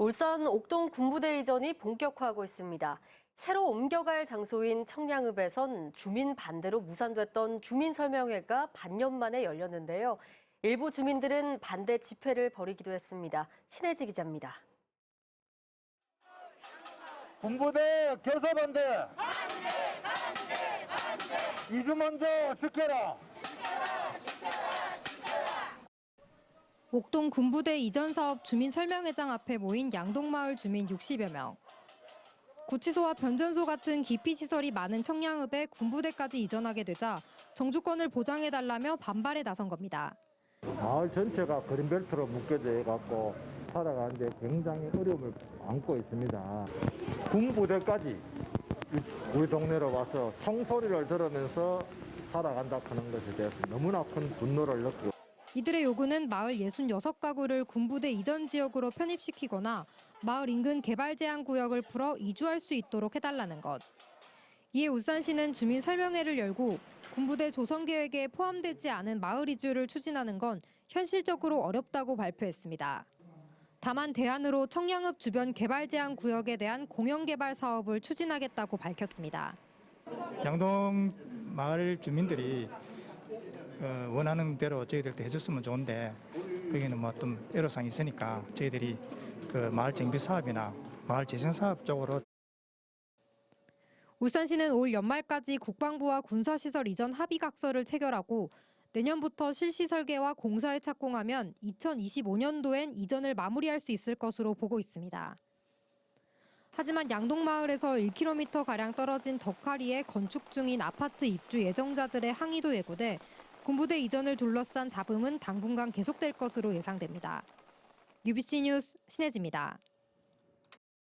울산 옥동 군부대 이전이 본격화하고 있습니다. 새로 옮겨갈 장소인 청량읍에선 주민 반대로 무산됐던 주민 설명회가 반년 만에 열렸는데요. 일부 주민들은 반대 집회를 벌이기도 했습니다. 신혜지 기자입니다. 군부대 결사 반대. 반대, 반대, 반대. 이주 먼저 시켜라. 옥동 군부대 이전 사업 주민 설명회장 앞에 모인 양동마을 주민 60여 명. 구치소와 변전소 같은 기피 시설이 많은 청량읍에 군부대까지 이전하게 되자 정주권을 보장해 달라며 반발에 나선 겁니다. 마을 전체가 그린벨트로 묶여져 갖고 살아가는데 굉장히 어려움을 안고 있습니다. 군부대까지 우리 동네로 와서 총소리를 들으면서 살아간다 하는 것에 대해서 너무나 큰 분노를 느끼고 이들의 요구는 마을 66가구를 군부대 이전 지역으로 편입시키거나 마을 인근 개발 제한 구역을 풀어 이주할 수 있도록 해달라는 것. 이에 울산시는 주민 설명회를 열고 군부대 조성 계획에 포함되지 않은 마을 이주를 추진하는 건 현실적으로 어렵다고 발표했습니다. 다만 대안으로 청량읍 주변 개발 제한 구역에 대한 공영 개발 사업을 추진하겠다고 밝혔습니다. 양동 마을 주민들이 어, 원하는 대로 저희들도 해줬으면 좋은데 거기는 뭐 좀 애로사항이 있으니까 저희들이 그 마을 정비 사업이나 마을 재생 사업 쪽으로 울산시는 올 연말까지 국방부와 군사시설 이전 합의각서를 체결하고 내년부터 실시 설계와 공사에 착공하면 2025년도엔 이전을 마무리할 수 있을 것으로 보고 있습니다. 하지만 양동마을에서 1km가량 떨어진 덕하리에 건축 중인 아파트 입주 예정자들의 항의도 예고돼 군부대 이전을 둘러싼 잡음은 당분간 계속될 것으로 예상됩니다. UBC 뉴스 신혜지입니다.